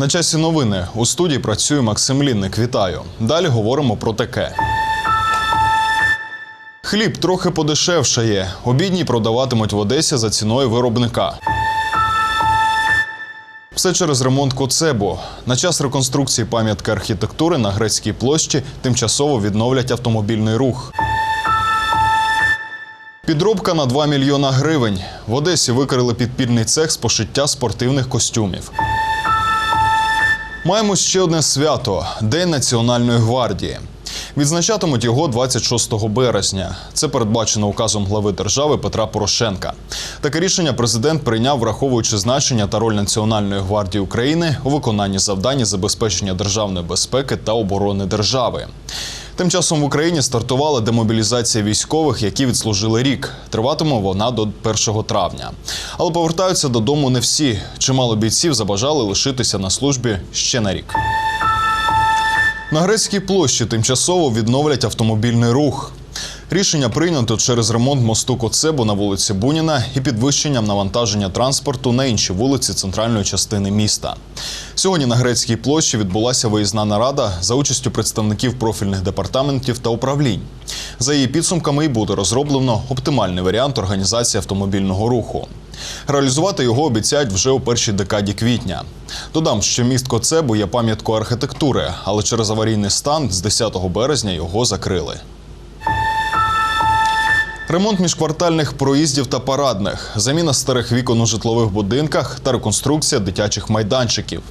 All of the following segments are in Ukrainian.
На часі новини у студії працює Максим Лінник. Вітаю. Далі говоримо про таке. Хліб трохи подешевшає. Обідній продаватимуть в Одесі за ціною виробника. Все через ремонт Коцебу. На час реконструкції пам'ятки архітектури на грецькій площі тимчасово відновлять автомобільний рух. Підробка на 2 мільйона гривень. В Одесі викрили підпільний цех з пошиття спортивних костюмів. Маємо ще одне свято День Національної гвардії. Відзначатимуть його 26 березня. Це передбачено указом глави держави Петра Порошенка. Таке рішення президент прийняв, враховуючи значення та роль Національної гвардії України у виконанні завдань із забезпечення державної безпеки та оборони держави. Тим часом в Україні стартувала демобілізація військових, які відслужили рік. Триватиме вона до 1 травня. Але повертаються додому не всі. Чимало бійців забажали лишитися на службі ще на рік. На Грецькій площі тимчасово відновлять автомобільний рух. Рішення прийнято через ремонт мосту Коцебу на вулиці Буніна і підвищенням навантаження транспорту на інші вулиці центральної частини міста. Сьогодні на Грецькій площі відбулася виїзна нарада за участю представників профільних департаментів та управлінь. За її підсумками і буде розроблено оптимальний варіант організації автомобільного руху. Реалізувати його обіцяють вже у першій декаді квітня. Додам, що міст Коцебу є пам'яткою архітектури, але через аварійний стан з 10 березня його закрили. Ремонт міжквартальних проїздів та парадних, заміна старих вікон у житлових будинках та реконструкція дитячих майданчиків.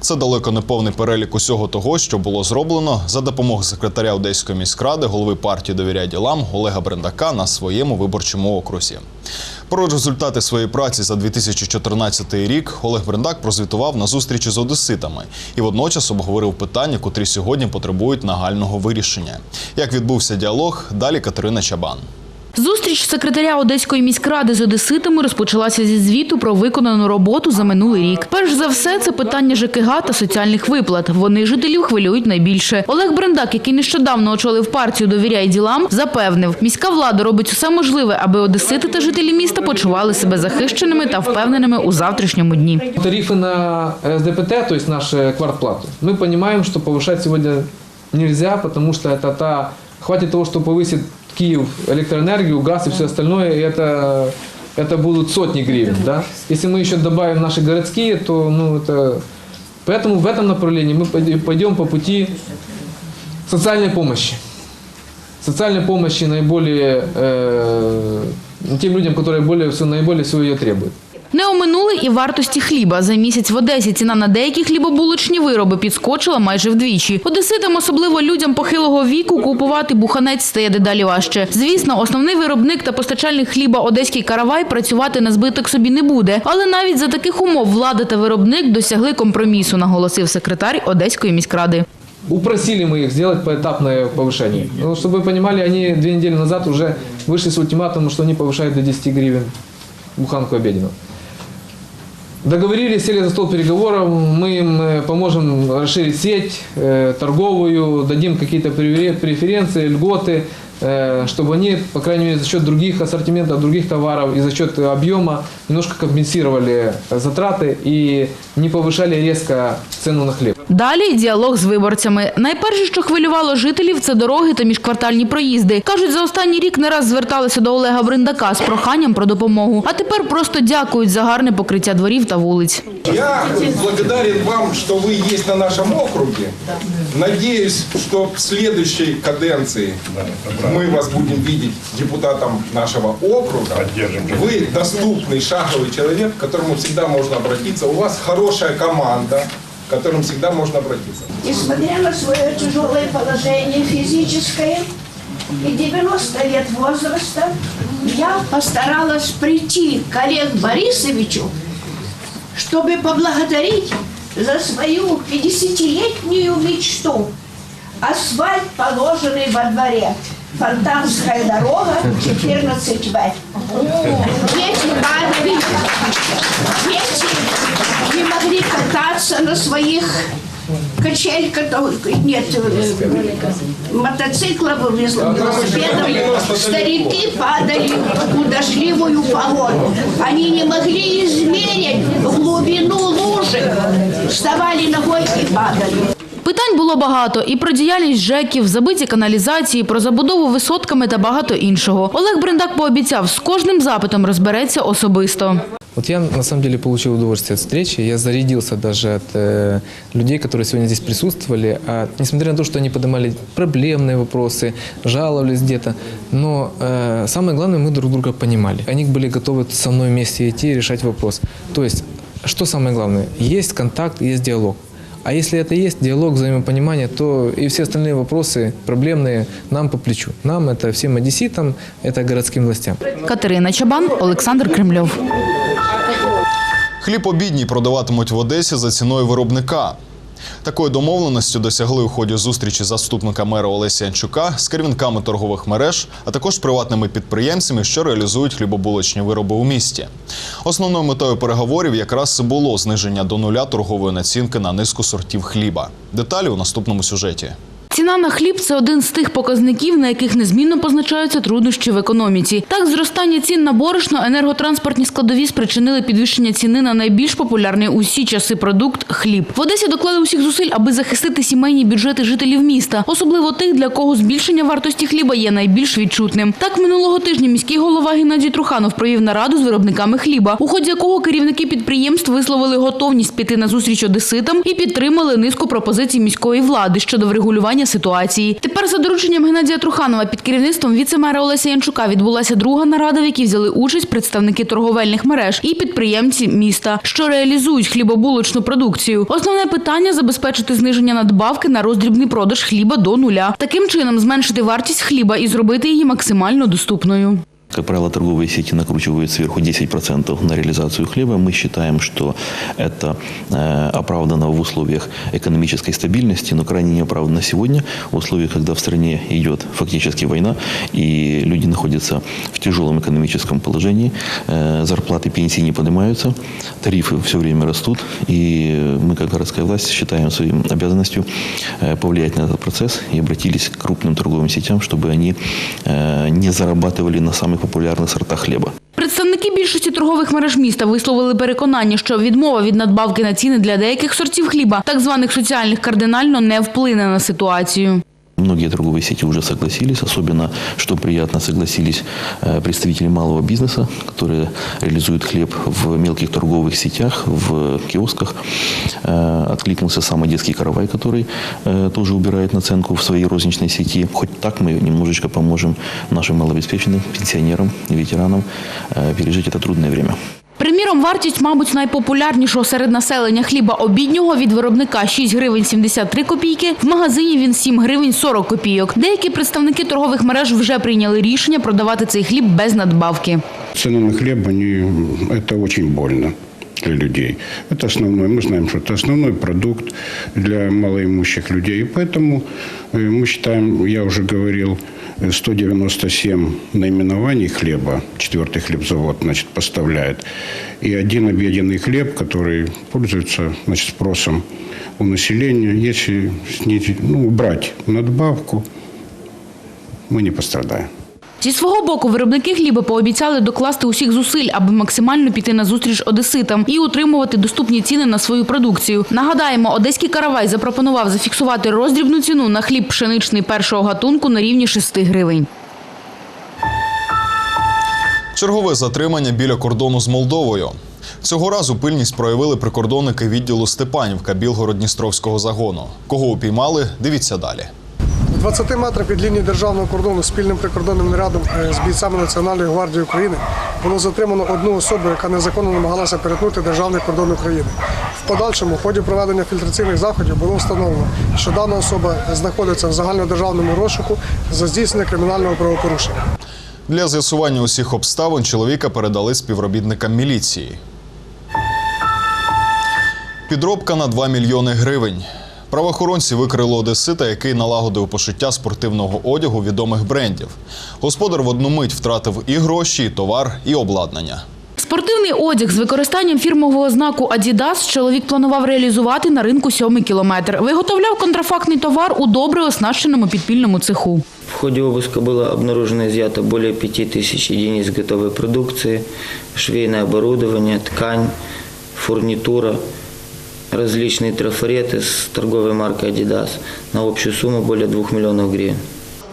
Це далеко не повний перелік усього того, що було зроблено за допомогою секретаря Одеської міськради, голови партії «Довіряй ділам Олега Брендака на своєму виборчому окрузі. Про результати своєї праці за 2014 рік Олег Брендак прозвітував на зустрічі з одеситами і водночас обговорив питання, котрі сьогодні потребують нагального вирішення. Як відбувся діалог, далі Катерина Чабан. Зустріч секретаря Одеської міськради з одеситами розпочалася зі звіту про виконану роботу за минулий рік. Перш за все, це питання ЖКГ та соціальних виплат. Вони жителів хвилюють найбільше. Олег Брендак, який нещодавно очолив партію «Довіряй ділам, запевнив, міська влада робить усе можливе, аби одесити та жителі міста почували себе захищеними та впевненими у завтрашньому дні. Тарифы на СДПТ, то есть наши квартплату, мы понимаем, что повышать сегодня нельзя, потому что это та... Хватит того, что повысит Киев электроэнергию, газ и все остальное, и это, это будут сотни гривен. Да? Если мы еще добавим наши городские, то ну, это... Поэтому в этом направлении мы пойдем- пойдем по пути социальной помощи. Социальной помощи наиболее э, тем людям, которые более, всего- наиболее всего ее требуют. Не оминули і вартості хліба. За місяць в Одесі ціна на деякі хлібобулочні вироби підскочила майже вдвічі. Одеситам, особливо людям похилого віку, купувати буханець стає дедалі важче. Звісно, основний виробник та постачальник хліба одеський каравай працювати на збиток собі не буде. Але навіть за таких умов влада та виробник досягли компромісу, наголосив секретар Одеської міськради. Упросили мы их сделать поэтапное повышение. Ну, чтобы вы понимали, они две недели назад уже вышли с ультиматумом, что они повышают до 10 гривен буханку обеденную. Договорились, сели за стол переговоров, мы им э, поможем расширить сеть э, торговую, дадим какие-то преферен- преференции, льготы, э, чтобы они, по крайней мере, за счет других ассортиментов, других товаров и за счет э, объема немножко компенсировали э, затраты и не повышали резко цену на хлеб. Далі діалог з виборцями. Найперше, що хвилювало жителів, це дороги та міжквартальні проїзди. Кажуть, за останній рік не раз зверталися до Олега Бриндака з проханням про допомогу. А тепер просто дякують за гарне покриття дворів та вулиць. Я благодарен вам, что вы есть на нашем округе. Надеюсь, что в следующей каденции мы вас будем видеть депутатом нашего округа. Вы доступный шаговый человек, к которому всегда можно обратиться. У вас хорошая команда, к которым всегда можно обратиться. Несмотря на свое тяжелое положение физическое и 90 лет возраста, я постаралась прийти к Олегу Борисовичу, чтобы поблагодарить за свою 50-летнюю мечту. Асфальт, положенный во дворе. Фонтанская дорога, 14В. Дети падали, дети не могли кататься на своих качельках, нет, э, мотоциклов, велосипедов. Старики падали в дождливую погоду. Они не могли измерить глубину лужи, вставали ногой и падали. Питань було багато і про діяльність ЖЕКів, забиті каналізації, про забудову висотками та багато іншого. Олег Брендак пообіцяв, з кожним запитом розбереться особисто. Вот я на самом деле получил удовольствие от встречи. Я зарядился даже от э, людей, которые сегодня здесь присутствовали. А, несмотря на то, что они поднимали проблемные вопросы, жаловались где-то, но э, самое главное, мы друг друга понимали. Они были готовы со мной вместе идти и решать вопрос. То есть, что самое главное? Есть контакт, есть диалог. А если это есть диалог, взаимопонимание, то и все остальные вопросы проблемные нам по плечу. Нам, это всем одесситам, это городским властям. Катерина Чабан, Олександр Кремльов. Хліб обідній продаватимуть в Одесі за ціною виробника. Такої домовленості досягли у ході зустрічі заступника мера Олеся Янчука з керівниками торгових мереж, а також приватними підприємцями, що реалізують хлібобулочні вироби у місті. Основною метою переговорів якраз було зниження до нуля торгової націнки на низку сортів хліба. Деталі у наступному сюжеті. Ціна на хліб це один з тих показників, на яких незмінно позначаються труднощі в економіці. Так, зростання цін на борошно, енерготранспортні складові спричинили підвищення ціни на найбільш популярний у всі часи продукт хліб. В Одесі доклали усіх зусиль, аби захистити сімейні бюджети жителів міста, особливо тих, для кого збільшення вартості хліба є найбільш відчутним. Так, минулого тижня міський голова Геннадій Труханов провів нараду з виробниками хліба, у ході якого керівники підприємств висловили готовність піти на зустріч одеситам і підтримали низку пропозицій міської влади щодо врегулювання ситуації. Тепер за дорученням Геннадія Труханова під керівництвом віце-мера Олеся Янчука відбулася друга нарада, в якій взяли участь представники торговельних мереж і підприємці міста, що реалізують хлібобулочну продукцію. Основне питання забезпечити зниження надбавки на роздрібний продаж хліба до нуля. Таким чином зменшити вартість хліба і зробити її максимально доступною. Как правило, торговые сети накручивают сверху 10% на реализацию хлеба. Мы считаем, что это э, оправдано в условиях экономической стабильности, но крайне неоправданно сегодня, в условиях, когда в стране идет фактически война, и люди находятся в тяжелом экономическом положении, э, зарплаты, пенсии не поднимаются, тарифы все время растут, и мы, как городская власть, считаем своим обязанностью э, повлиять на этот процесс и обратились к крупным торговым сетям, чтобы они не зарабатывали на самых популярных сортах хлеба. Представники більшості торгових мереж міста висловили переконання, що відмова від надбавки на ціни для деяких сортів хліба, так званих соціальних, кардинально не вплине на ситуацію. Многие торговые сети уже согласились, особенно, что приятно, согласились э, представители малого бизнеса, которые реализуют хлеб в мелких торговых сетях, в киосках. Э, Откликнулся сам одесский каравай, который э, тоже убирает наценку в своей розничной сети. Хоть так мы немножечко поможем нашим малообеспеченным пенсионерам и ветеранам пережить это трудное время. Приміром, вартість, мабуть, найпопулярнішого серед населення хліба обіднього від виробника 6 гривень 73 копійки, в магазині він 7 гривень 40 копійок. Деякі представники торгових мереж вже прийняли рішення продавати цей хліб без надбавки. Ціна на хліб, они, це очень больно для людей. Это основной, мы знаем, что это основной продукт для малоимущих людей. И поэтому э, мы считаем, я уже говорил, э, 197 наименований хлеба, четвертый хлебзавод, значит, поставляет. И один объеденный хлеб, который пользуется, значит, спросом у населения, если снизить, ну, убрать надбавку, мы не пострадаем. Зі свого боку, виробники хліба пообіцяли докласти усіх зусиль, аби максимально піти на зустріч одеситам і утримувати доступні ціни на свою продукцію. Нагадаємо, одеський каравай запропонував зафіксувати роздрібну ціну на хліб пшеничний першого гатунку на рівні 6 гривень. Чергове затримання біля кордону з Молдовою. Цього разу пильність проявили прикордонники відділу Степанівка Білгород-Дністровського загону. Кого упіймали? Дивіться далі. В 20 метрах від лінії державного кордону спільним прикордонним нарядом е, з бійцями Національної гвардії України було затримано одну особу, яка незаконно намагалася перетнути державний кордон України. В подальшому в ході проведення фільтраційних заходів було встановлено, що дана особа знаходиться в загальнодержавному розшуку за здійснення кримінального правопорушення. Для з'ясування усіх обставин чоловіка передали співробітникам міліції. Підробка на 2 мільйони гривень. Правоохоронці викрили одесита, який налагодив пошиття спортивного одягу відомих брендів. Господар в одну мить втратив і гроші, і товар, і обладнання. Спортивний одяг з використанням фірмового знаку Adidas чоловік планував реалізувати на ринку сьомий кілометр. Виготовляв контрафактний товар у добре оснащеному підпільному цеху. В ходе обыска было обнаружено и изъято более 5000 единиц готовой продукции, швейное оборудование, ткань, фурнитура, различные трафареты с торговой маркой Adidas на общую сумму более 2 миллионов гривен.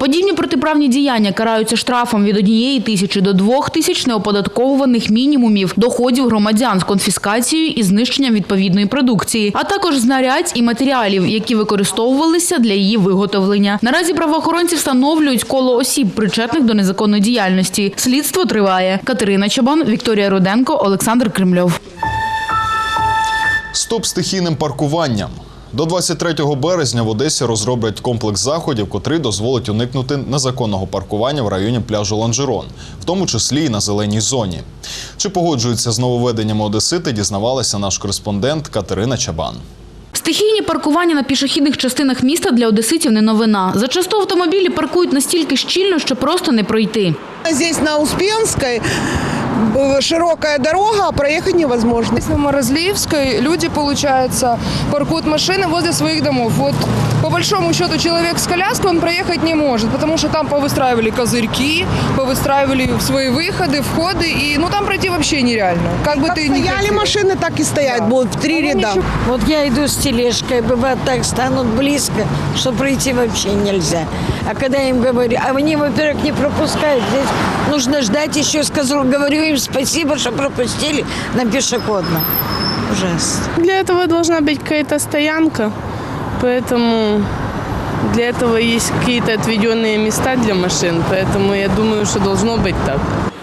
Подібні протиправні діяння караються штрафом від однієї тисячі до двох тисяч неоподатковуваних мінімумів доходів громадян з конфіскацією і знищенням відповідної продукції, а також знарядь і матеріалів, які використовувалися для її виготовлення. Наразі правоохоронці встановлюють коло осіб, причетних до незаконної діяльності. Слідство триває. Катерина Чабан, Вікторія Руденко, Олександр Кремльов. Стоп стихійним паркуванням. До 23 березня в Одесі розроблять комплекс заходів, котрий дозволить уникнути незаконного паркування в районі пляжу Ланжерон, в тому числі і на зеленій зоні. Чи погоджуються з нововведеннями Одесити, дізнавалася наш кореспондент Катерина Чабан. Стихійні паркування на пішохідних частинах міста для одеситів не новина. Зачасту автомобілі паркують настільки щільно, що просто не пройти. Здесь на Успенской э, широкая дорога, а проехать невозможно. Здесь на Морозливской люди, получается, паркуют машины возле своих домов. Вот по большому счету человек с коляской он проехать не может, потому что там повыстраивали козырьки, повыстраивали свои выходы, входы, и ну там пройти вообще нереально. Как бы Как ты ни стояли хотел. машины, так и стоять будут в три ряда. Вот я иду с тележкой, бывает так станут близко, что пройти вообще нельзя. А когда я им говорю, а они, во-первых, не пропускают, здесь нужно ждать еще, сказал, говорю им спасибо, что пропустили на пешеходном. Ужасно. Для этого должна быть какая-то стоянка, поэтому для этого есть какие-то отведенные места для машин, поэтому я думаю, что должно быть так.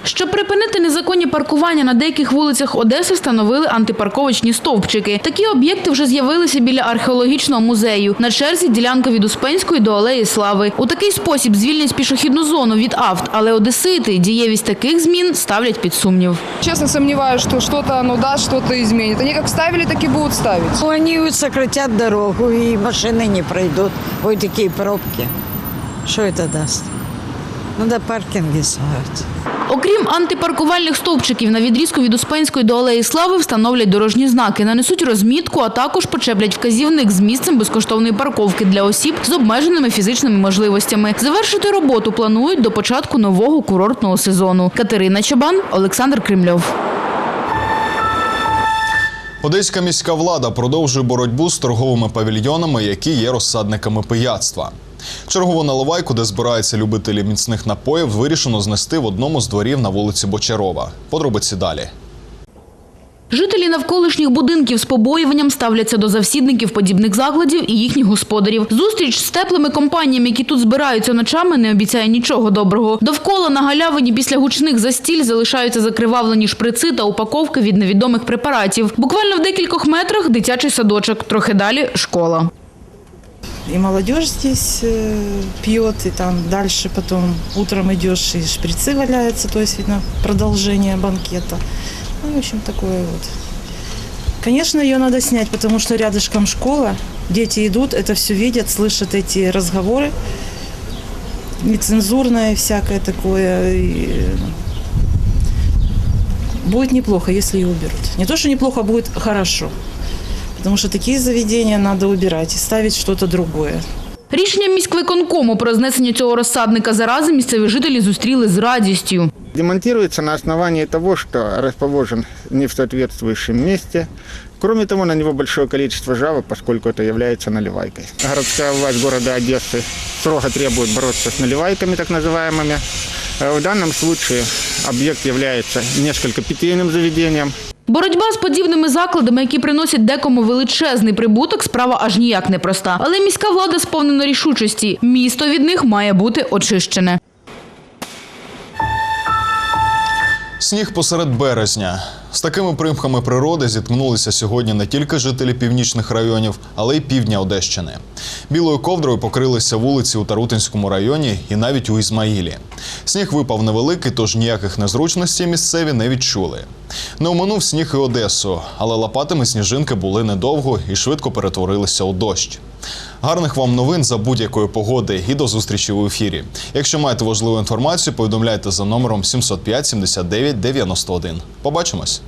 Щоб припинити незаконні паркування на деяких вулицях Одеси, встановили антипарковочні стовпчики. Такі об'єкти вже з'явилися біля археологічного музею. На черзі ділянка від Успенської до Алеї Слави. У такий спосіб звільнять пішохідну зону від авт, але одесити дієвість таких змін ставлять під сумнів. Честно сомневаюсь, что что-то оно даст, что-то изменит. Они как ставили, так и будут ставить. Ну, Они вот сократят дорогу, и машины не пройдут. Ой, такие пробки. Что это даст? Надо паркинги строить. Окрім антипаркувальних стовпчиків на відрізку від Успенської до Алеї Слави встановлять дорожні знаки, нанесуть розмітку, а також почеплять вказівник з місцем безкоштовної парковки для осіб з обмеженими фізичними можливостями. Завершити роботу планують до початку нового курортного сезону. Катерина Чабан, Олександр Кремльов. Одеська міська влада продовжує боротьбу з торговими павільйонами, які є розсадниками пияцтва. Чергову наливайку, де збираються любителі міцних напоїв, вирішено знести в одному з дворів на вулиці Бочарова. Подробиці далі. Жителі навколишніх будинків з побоюванням ставляться до завсідників подібних закладів і їхніх господарів. Зустріч з теплими компаніями, які тут збираються ночами, не обіцяє нічого доброго. Довкола на галявині після гучних застіль залишаються закривавлені шприци та упаковки від невідомих препаратів. Буквально в декількох метрах дитячий садочок, трохи далі школа. И молодежь здесь э, пьет, и там дальше потом утром идешь, и шприцы валяются, то есть видно продолжение банкета. Ну, в общем, такое вот. Конечно, ее надо снять, потому что рядышком школа, дети идут, это все видят, слышат эти разговоры, нецензурное всякое такое. и будет неплохо, если ее уберут. Не то, что неплохо, будет хорошо. Потому що такі заведення треба убирать і ставити щось другое. Рішенням міськвиконкому про знесення цього розсадника зарази місцеві жителі зустріли з радістю. Демонтується на основі того, що розповожен не в соответствующем месте. Кроме того, на него большое количество жалоб, поскольку это является наливайкой. Городская власть города Одессы строго требует бороться с наливайками, так называемыми. Э, В данном случае объект является несколько питейным заведением. Боротьба з подібними закладами, які приносять декому величезний прибуток, справа аж ніяк не проста. Але міська влада сповнена рішучості. Місто від них має бути очищене. Сніг посеред березня. З такими примхами природи зіткнулися сьогодні не тільки жителі північних районів, але й півдня Одещини. Білою ковдрою покрилися вулиці у Тарутинському районі і навіть у Ізмаїлі. Сніг випав невеликий, тож ніяких незручностей місцеві не відчули. Не оминув сніг і Одесу, але лопатами сніжинки були недовго і швидко перетворилися у дощ. Гарних вам новин за будь-якої погоди і до зустрічі в ефірі. Якщо маєте важливу інформацію, повідомляйте за номером 705 79 91. Побачимось.